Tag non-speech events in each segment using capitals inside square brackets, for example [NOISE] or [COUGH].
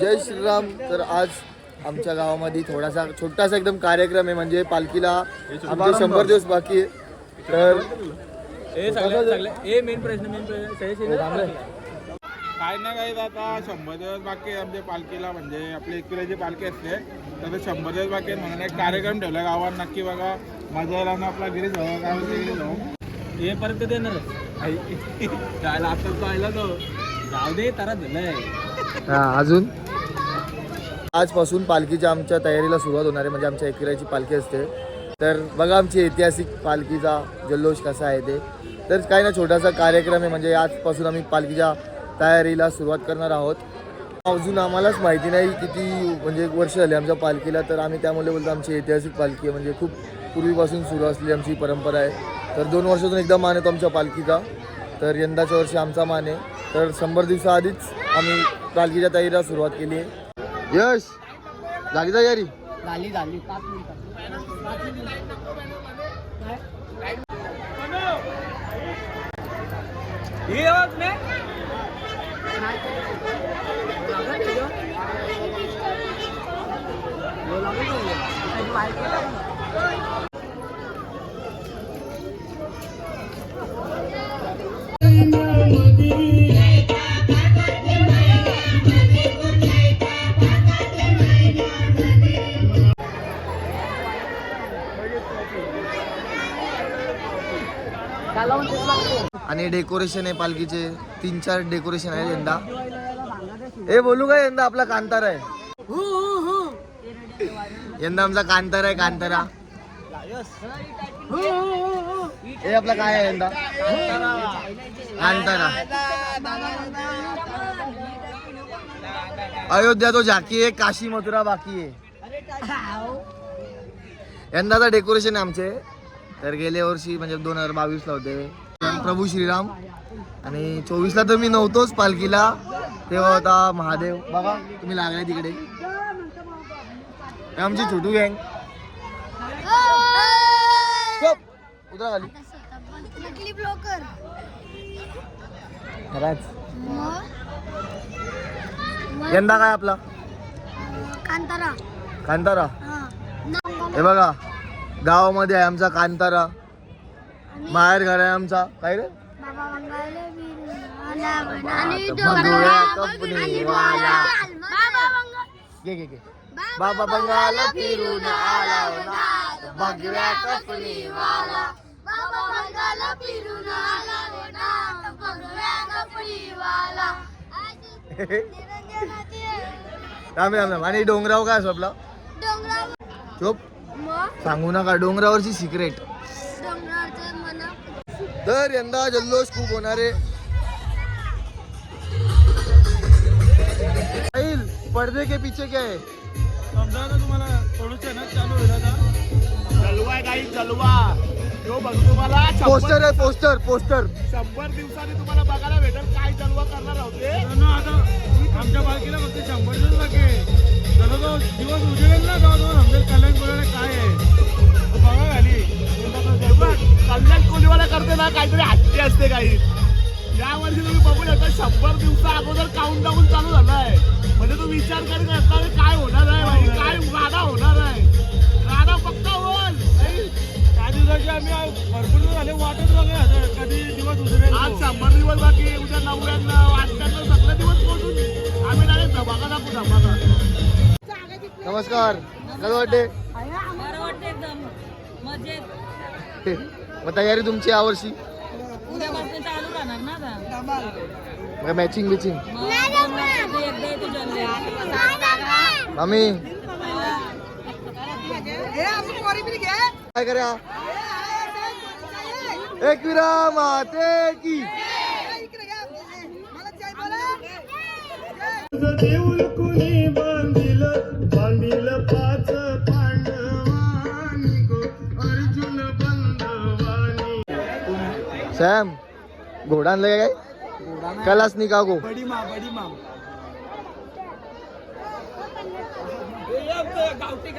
जय श्रीराम. तर आज आमच्या गावामध्ये थोडासा छोटासा एकदम कार्यक्रम आहे. म्हणजे पालखीला आमचे शंभर दिवस बाकी आहे. तर सगळे ए मेन प्रश्न मेन काय नाही काय आता शंभर दिवस बाकी आहे आमच्या पालखीला. म्हणजे आपली एकविराची पालखी असते तर ते शंभर दिवस बाकी आहे म्हणून एक कार्यक्रम ठेवला गावात. नक्की बघा मजा यायला ना आपला गिरी जाऊ काय होते गिरी जाऊ ए परत येणार जायला आता पाहिला तो जाऊ दे तारा दिलंय हा अजून? आजपासून पालखीच्या आमच्या तयारीला सुरुवात होणार आहे म्हणजे आमच्या एकराची पालखी असते. तर बघा आमची ऐतिहासिक पालखीचा जल्लोष कसा आहे ते. तर काही ना छोटासा कार्यक्रम आहे म्हणजे आजपासून आम्ही पालखीच्या तयारीला सुरुवात करणार आहोत. अजून आम्हालाच माहिती नाही किती म्हणजे वर्ष झाले आमच्या पालखीला तर आम्ही त्यामुळे बोलतो आमची ऐतिहासिक पालखी आहे म्हणजे खूप पूर्वीपासून सुरू असलेली आमची परंपरा आहे. तर दोन वर्षातून एकदा मान येतो आमच्या पालखीचा. तर यंदाच्या वर्षी आमचा मान आहे. तर शंभर दिवसाआधीच आम्ही पालखीच्या तयारीला सुरुवात केली आहे. यश झाली तयारी? झाली झाली. पाच मिनिटं. आणि डेकोरेशन आहे पालखीचे. तीन चार डेकोरेशन आहे यंदा. हे बोलू का यंदा आपला कांतारा आहे? यंदा आमचा कांतारा आहे कांतारा. हे आपला काय आहे यंदा? कांतारा. अयोध्या तो झाकी आहे काशी मथुरा बाकी आहे. यंदाचा डेकोरेशन आहे आमचे. तर गेल्या वर्षी म्हणजे दोन हजार बावीसला होते. प्रभू श्रीराम. आणि चोवीसला तर मी नव्हतोच पालखीला. तेव्हा होता महादेव. बघा तुम्ही लागलाय तिकडे. आमची छोटू गँग उतरा खाली. खराच. यंदा काय आपला? कांतारा. कांतारा. हा बघा गावामध्ये आहे आमचा कांतारा. बाहेर घर आहे आमचा. काय रे? बाबा घे घे घे. बंगाला फिरून आला होता. भगव्या कपडीवाला बाबा मंगल फिरून आला होता. भगव्या कपडीवाला थांब थांब थांब. आणि डोंगराव काय आपला चोप. सांगू नका डोंगरावरची सिक्रेट डोंगराचं मना तर यंदा जल्लोष खूप होणार आहे. पडदे के पीछे क्या है? समजा ना तुम्हाला थोडंसं ना चालू होईल आता. जलवा आहे काही जलवा तो बघ तुम्हाला पोस्टर आहे पोस्टर पोस्टर शंभर दिवसांनी तुम्हाला बघायला भेटेल काय जलवा करणार होते मित्रांनो, आता आमच्या पालखीला फक्त शंभर जण बाकी आहे जरा जो दिवस उजेडेल ना तेव्हा तुम्हाला समजेल कल्याण कोल्याला काय आहे? तो बघा खाली कल्याण कोलीवाला करते ना काहीतरी हत्ती असते काही. या वर्षी तुम्ही बघू शकता शंभर दिवसा अगोदर काउंट डाऊन चालू झालाय. म्हणजे तू विचार करीत असता काय होणार आहे भाई काय गाडा होणार आहे? पक्का होल नाही? त्या दिवसाची आम्ही भरपूर दिवस झाले वाटत बघा कधी दिवस उजेडेल आज तो. शंभर दिवस बाकी उद्या नव्याण्णव अठ्ठ्याण्णव सगळे दिवस पोहोचून आम्ही डायरेक्ट धमाका दाखवू धमाका नमस्कार कसं वाटते बरं वाटतं एकदम मजेत मग तयारी तुमची यावर्षी उद्यापासून चालू राहणार ना आता मॅचिंग बिचिंग मग एकदा येतो मामी काय करा एक विराम माते की देऊळ कुणी बांधिल? बांधिल पाच पांडवानी गो. अर्जुन बंधवानी. सॅम घोडा आणलं काय? नाही. का गो. बडी मा बडी मा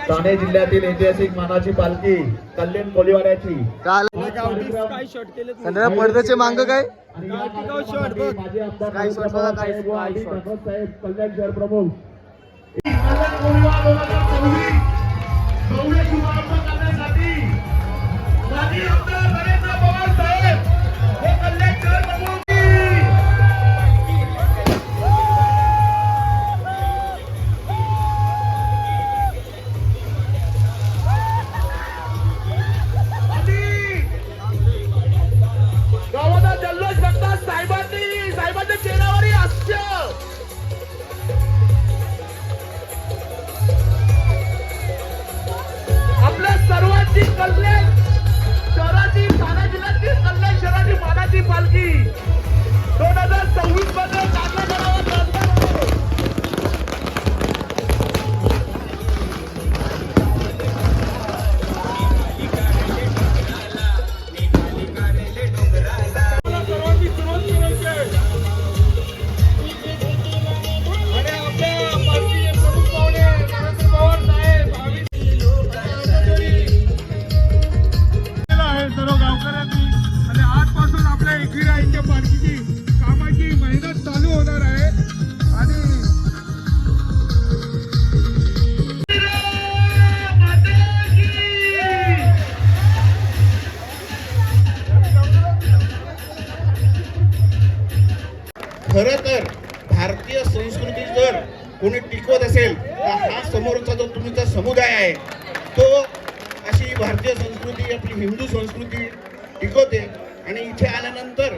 ठाणे जिल्ह्यातील ऐतिहासिक मानाची पालखी कल्याण कोलीवाड्याची. काल काय शॉट केले संध्या पडद्याचे मांग काय? शॉट बघ. काय शॉट बघा, काय कल्याण शहर प्रमुख. भारतीय संस्कृती जर कोणी टिकवत असेल तर हा समोरचा जो तुमचा समुदाय आहे तो अशी भारतीय संस्कृती आपली हिंदू संस्कृती टिकवते. आणि इथे आल्यानंतर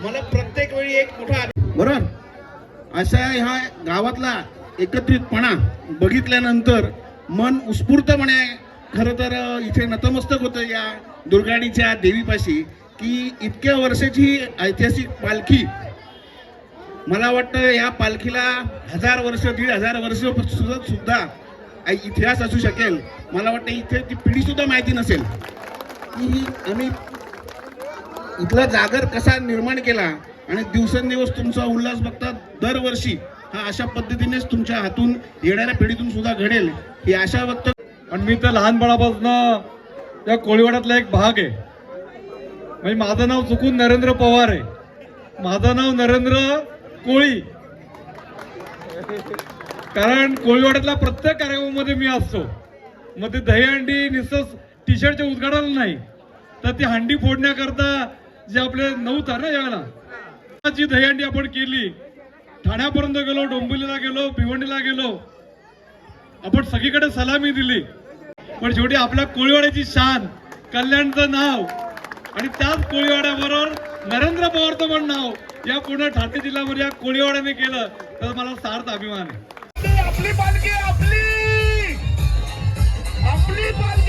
मला प्रत्येक वेळी एक मोठा बरोबर अशा ह्या गावातला एकत्रितपणा बघितल्यानंतर मन उत्स्फूर्तपणे खरं तर इथे नतमस्तक होतं या दुर्गाणीच्या देवीपाशी की इतक्या वर्षाची ऐतिहासिक पालखी मला वाटतं या पालखीला हजार वर्ष दीड हजार वर्ष सुद्धा सुद्धा इतिहास असू शकेल. मला वाटतं इथे ती पिढी सुद्धा माहिती नसेल. की आम्ही इथला जागर कसा निर्माण केला आणि दिवसेंदिवस तुमचा उल्हास बघता दरवर्षी हा अशा पद्धतीनेच तुमच्या हातून येणाऱ्या पिढीतून सुद्धा घडेल. ही आशा व्यक्त आणि मी तर लहानपणापासून या कोळीवाड्यातला एक भाग आहे. म्हणजे माझं नाव चुकून नरेंद्र पवार आहे. माझं नाव नरेंद्र कोळी. कारण कोळीवाड्यातल्या प्रत्येक कार्यक्रमामध्ये मी असतो. मग ते दहीहंडी निसस टी शर्टच्या उद्घाटनाला नाही. तर ती हंडी फोडण्याकरता जे आपले नव्हता ना याला जी दहीहंडी आपण केली. ठाण्यापर्यंत गेलो डोंबिवलीला गेलो भिवंडीला गेलो. आपण सगळीकडे सलामी दिली. पण शेवटी आपल्या कोळीवाड्याची शान कल्याणचं नाव आणि त्याच कोळीवाड्याबरोबर नरेंद्र पवारचं पण नाव या पूर्ण ठाणे जिल्ह्यामध्ये या कोळीवाड्याने केलं तर मला सार्थ अभिमान आहे. आपली पालखी आपली! आपली पालखी!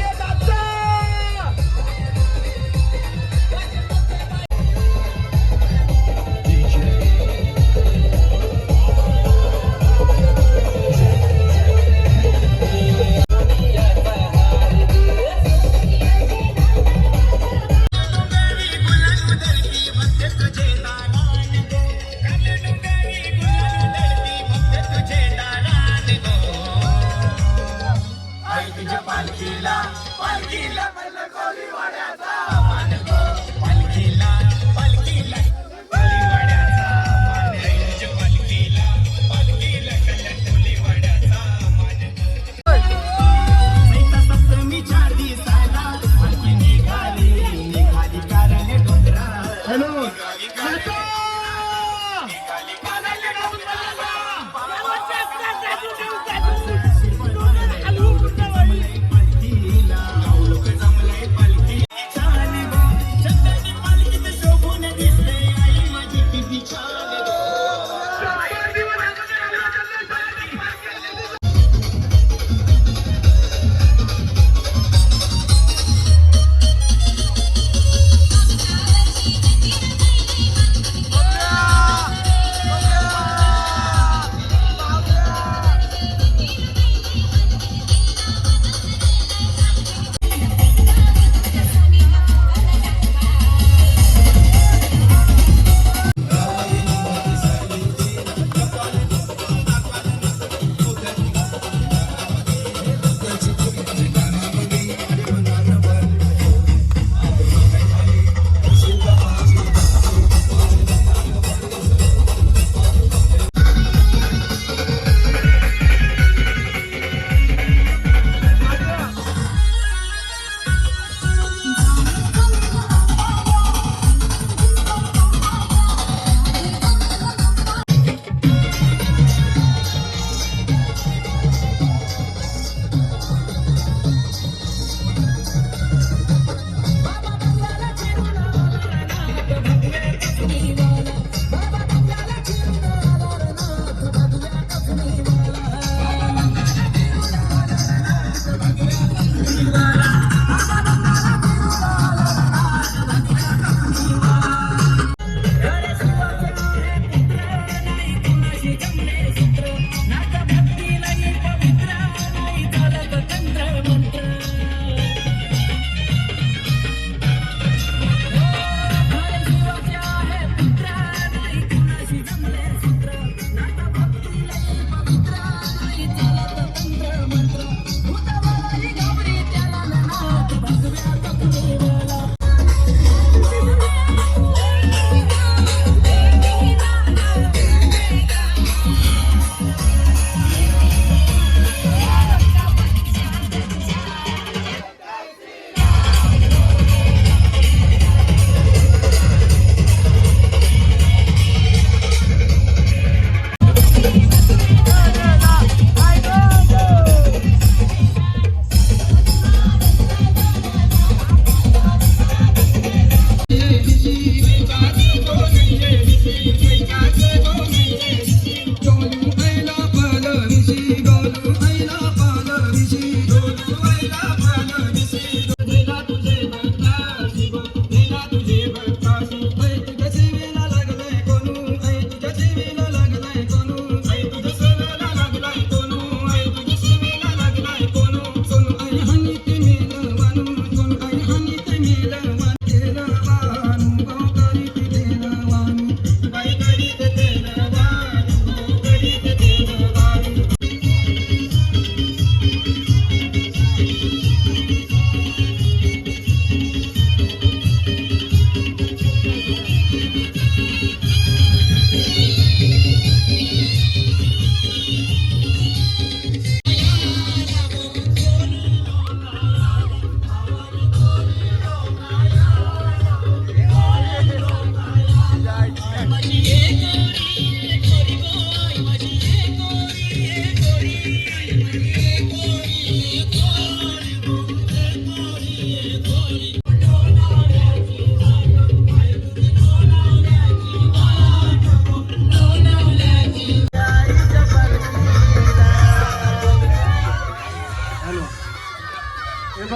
हे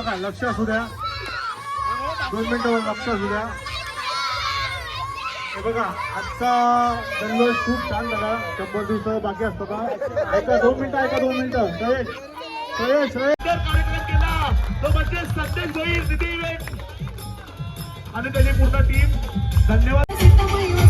बघा लक्ष असू द्या. दोन मिनिटं लक्ष असू द्या. हे बघा आजचा जल्लोष खूप छान झाला. शंभर दिवस बाकी असतो का? ऐका दोन मिनिटं ऐका दोन मिनिटं? सयश सयश सयश कार्यक्रम केला तो म्हणजे संदेश होईल आणि त्याची पूर्ण टीम धन्यवाद.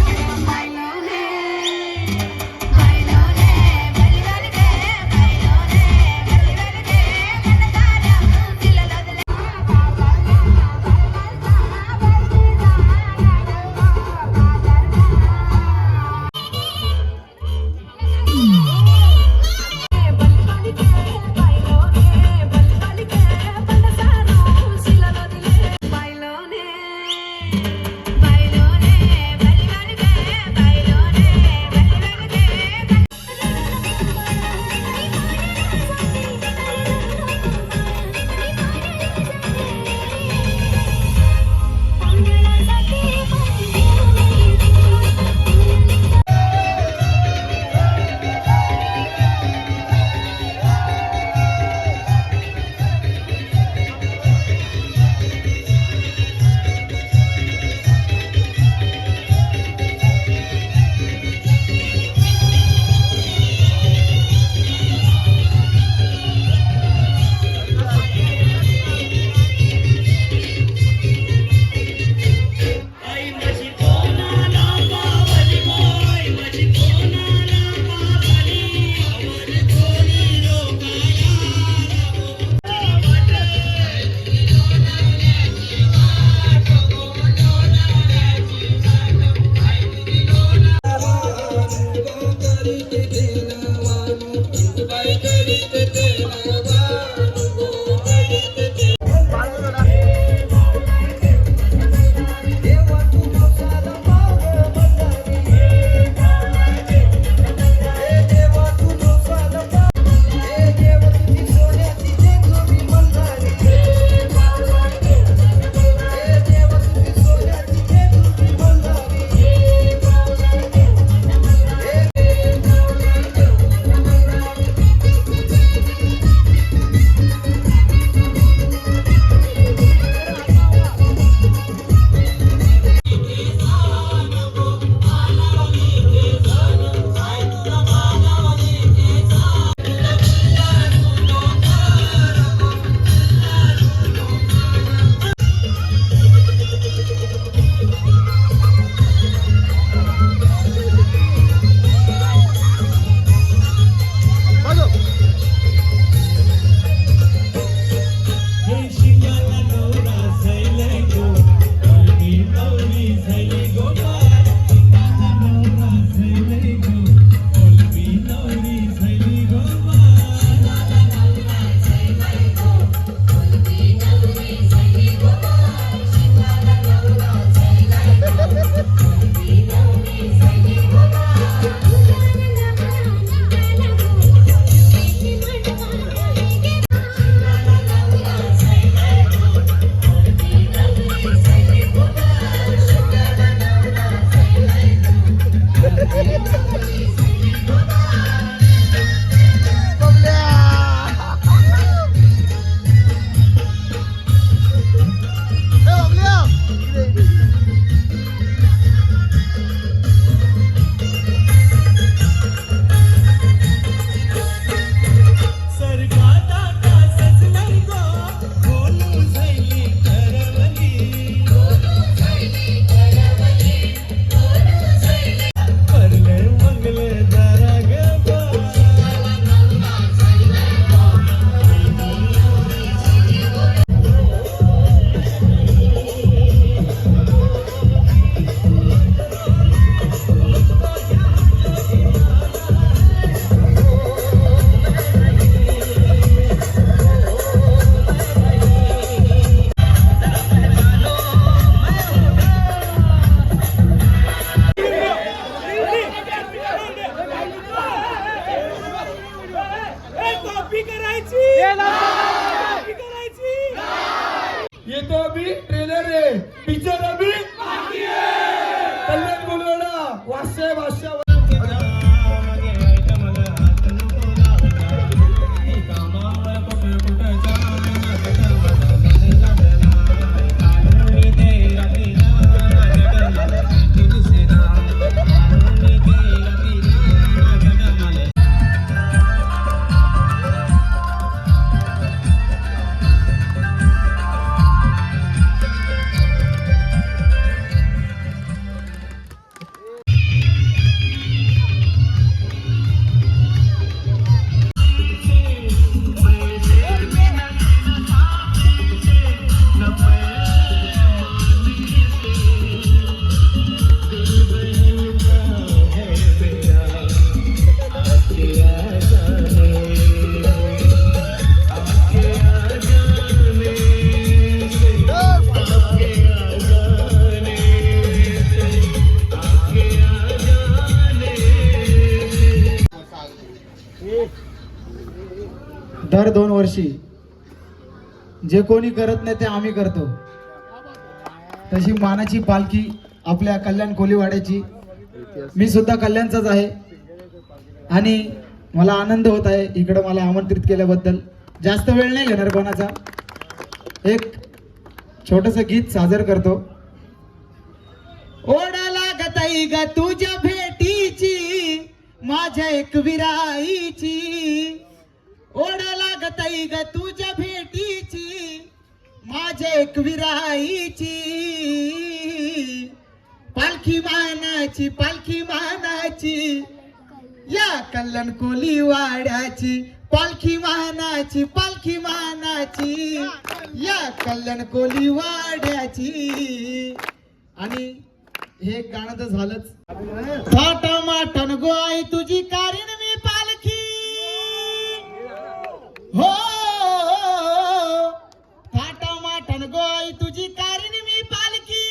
अभि ट्रेलर रे पिक्चर अभि कल्याण वर्षी. जे कोणी करत नाही ते आम्ही करतो. तशी मानाची पालखी आपल्या कल्याण कोलीवाड्याची. मी सुद्धा कल्याणचाच आहे. आणि मला आनंद होत आहे इकडं मला आमंत्रित केल्याबद्दल. जास्त वेळ नाही घेणार कोणाचा. एक छोटस गीत सादर करतो. ओढा लागत आई ग तुझ्या भेटीची माझ्या एक विराईची. गोड लागत ग तुझ्या भेटीची माझ्या एक विराईची. पालखी मानाची पालखी मानाची या कल्याण कोली वाड्याची. पालखी मानाची पालखी मानाची या कल्याण कोली वाड्याची. आणि हे गाणं तर झालंच. थाटा गो गोय तुझी कारीण हो थाटा माटन गोय तुझी कारण मी पालखी.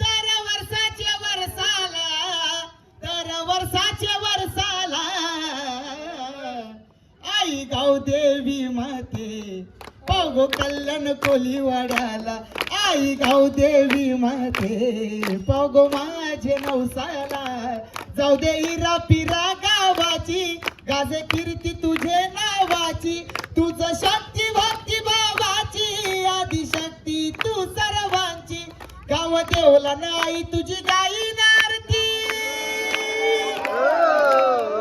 दर वर्षाच्या वर्षाला दर वर्षाच्या वर्षाला. आई गाव देवी माते पागो कल्याण कोलीवाड्याला आई गाव देवी माते पागो माझे नवसाला. जाऊ दे इरा पिरा गावाची. गाजे कीर्ती तुझे नावाची. तुझ शक्ती भक्ती भावाची. आदिशक्ती तू सर्वांची. गाव देवला नाही तुझी गाई नारती हो.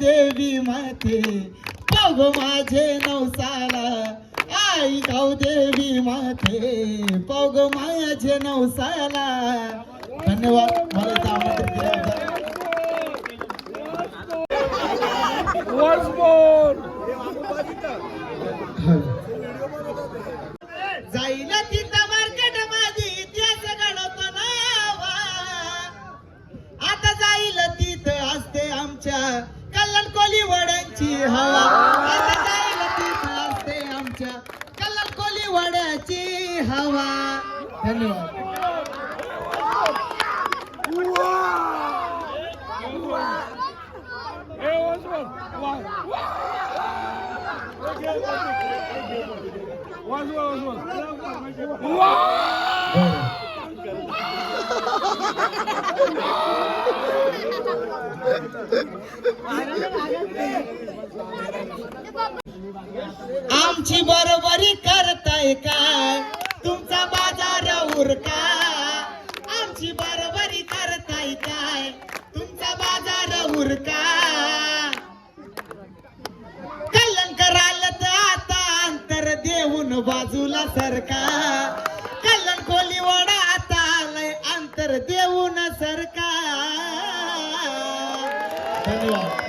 देवी माते बघ माझे नवसाला. आई गाव देवी माते बघ माझे नवसाला. धन्यवाद. मला इथं आमंत्रित हवा. असते [LAUGHS] [LAUGHS] आमच्या कल्याण कोली वड्याची हवा. धन्यवाद. [LAUGHS] आमची बरोबरी करताय काय तुमचा बाजार उरका? आमची बरोबरी करताय काय तुमचा बाजार उरका? कल्याण कराल तर आता अंतर देऊन बाजूला सरका. कल्याण खोली वडा आता आलाय अंतर देऊन सरका. धन्यवाद